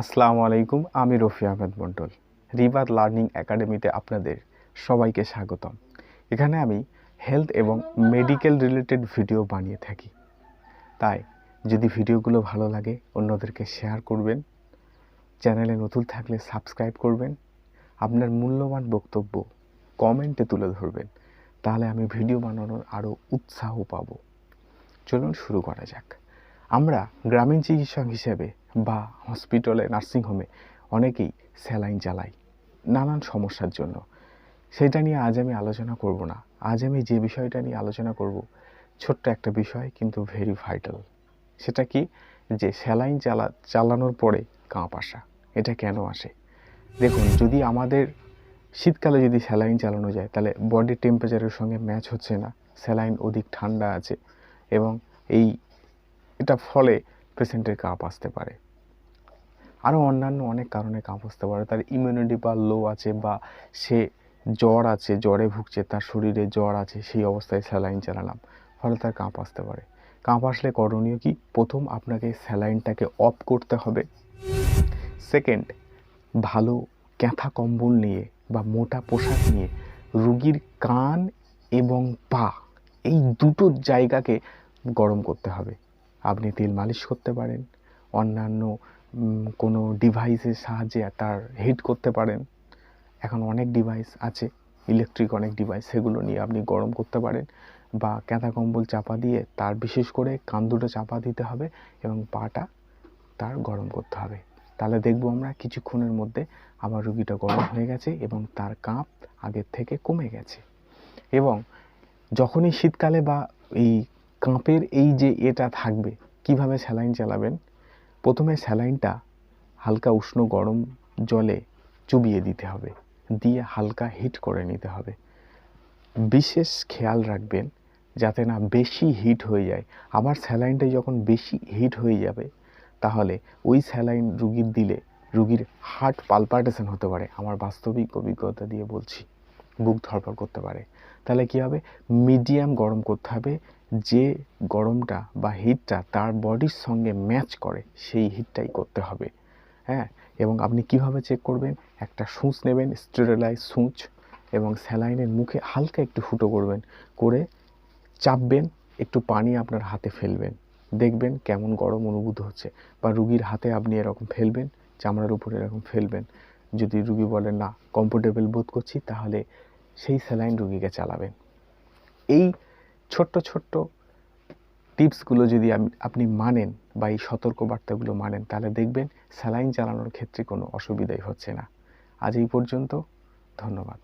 আসসালামু আলাইকুম, আমি রফি আহমেদ মন্ডল রিভার লার্নিং একাডেমিতে আপনাদের সবাইকে স্বাগতম। এখানে আমি হেলথ এবং মেডিকেল রিলেটেড ভিডিও বানিয়ে থাকি। তাই যদি ভিডিওগুলো ভালো লাগে, অন্যদেরকে শেয়ার করবেন। চ্যানেলে নতুন থাকলে সাবস্ক্রাইব করবেন। আপনার মূল্যবান বক্তব্য কমেন্টে তুলে ধরবেন। তাহলে আমি ভিডিও বানানোর আরও উৎসাহ পাব। চলুন শুরু করা যাক। আমরা গ্রামীণ চিকিৎসক হিসেবে বা হসপিটালে নার্সিংহোমে অনেকেই স্যালাইন চালাই নানান সমস্যার জন্য। সেটা নিয়ে আজ আমি আলোচনা করব না। আজ আমি যে বিষয়টা নিয়ে আলোচনা করব, ছোট্ট একটা বিষয় কিন্তু ভেরি ভাইটাল সেটা কি? যে স্যালাইন চালা চালানোর পরে কাঁপ আসা, এটা কেন আসে? দেখুন, যদি আমাদের শীতকালে যদি স্যালাইন চালানো যায়, তাহলে বডি টেম্পারেচারের সঙ্গে ম্যাচ হচ্ছে না। স্যালাইন অধিক ঠান্ডা আছে এবং এই এটা ফলে পেশেন্টের কাপ আসতে পারে। আরও অন্যান্য অনেক কারণে কাঁপ আসতে পারে। তার ইমিউনিটি বা লো আছে বা সে জ্বর আছে, জ্বরে ভুগছে, তার শরীরে জ্বর আছে, সেই অবস্থায় স্যালাইন চালালাম। ফলে তার কাঁপ আসতে পারে। কাঁপ আসলে করণীয় কি? প্রথম আপনাকে স্যালাইনটাকে অফ করতে হবে। সেকেন্ড ভালো ক্যাথা কম্বল নিয়ে বা মোটা পোশাক নিয়ে রুগীর কান এবং পা, এই দুটো জায়গাকে গরম করতে হবে। আপনি তেল মালিশ করতে পারেন, অন্যান্য কোনো ডিভাইসের সাহায্যে তার হিট করতে পারেন। এখন অনেক ডিভাইস আছে ইলেকট্রিক অনেক ডিভাইস সেগুলো নিয়ে আপনি গরম করতে পারেন বা ক্যাঁথা কম্বল চাপা দিয়ে তার বিশেষ করে কান দুটো চাপা দিতে হবে এবং পাটা তার গরম করতে হবে। তাহলে দেখব আমরা কিছুক্ষণের মধ্যে আমার রুগীটা গরম হয়ে গেছে এবং তার কাঁপ আগের থেকে কমে গেছে। এবং যখনই শীতকালে বা এই কাঁপের এই যে এটা থাকবে, কীভাবে স্যালাইন চালাবেন? প্রথমে স্যালাইনটা হালকা উষ্ণ গরম জলে চুবিয়ে দিতে হবে, দিয়ে হালকা হিট করে নিতে হবে। বিশেষ খেয়াল রাখবেন যাতে না বেশি হিট হয়ে যায়। আবার স্যালাইনটা যখন বেশি হিট হয়ে যাবে, তাহলে ওই স্যালাইন রুগীর দিলে রুগীর হার্ট পালপার্টেশন হতে পারে। আমার বাস্তবিক অভিজ্ঞতা দিয়ে বলছি, বুক ধরপড় করতে পারে। তাহলে কী হবে? মিডিয়াম গরম করতে হবে যে গরমটা বা হিটটা তার বডির সঙ্গে ম্যাচ করে, সেই হিটটাই করতে হবে। হ্যাঁ? এবং আপনি কীভাবে চেক করবেন? একটা সূঁচ নেবেন স্টেরিলাইজ সূঁচ, এবং স্যালাইনের মুখে হালকা একটু ফুটো করবেন। করে চাপবেন, একটু পানি আপনার হাতে ফেলবেন। দেখবেন কেমন গরম অনুভূত হচ্ছে। বা রুগীর হাতে আপনি এরকম ফেলবেন, চামড়ার উপরে এরকম ফেলবেন। যদি রুগী বলে না কমফোর্টেবল বোধ করছি, তাহলে সেই স্যালাইন রুগীকে চালাবেন। এই ছোট্ট ছোট্ট টিপসগুলো যদি আপনি মানেন বা এই সতর্কবার্তাগুলো মানেন, তাহলে দেখবেন স্যালাইন চালানোর ক্ষেত্রে কোনো অসুবিধাই হচ্ছে না। আজ এই পর্যন্ত, ধন্যবাদ।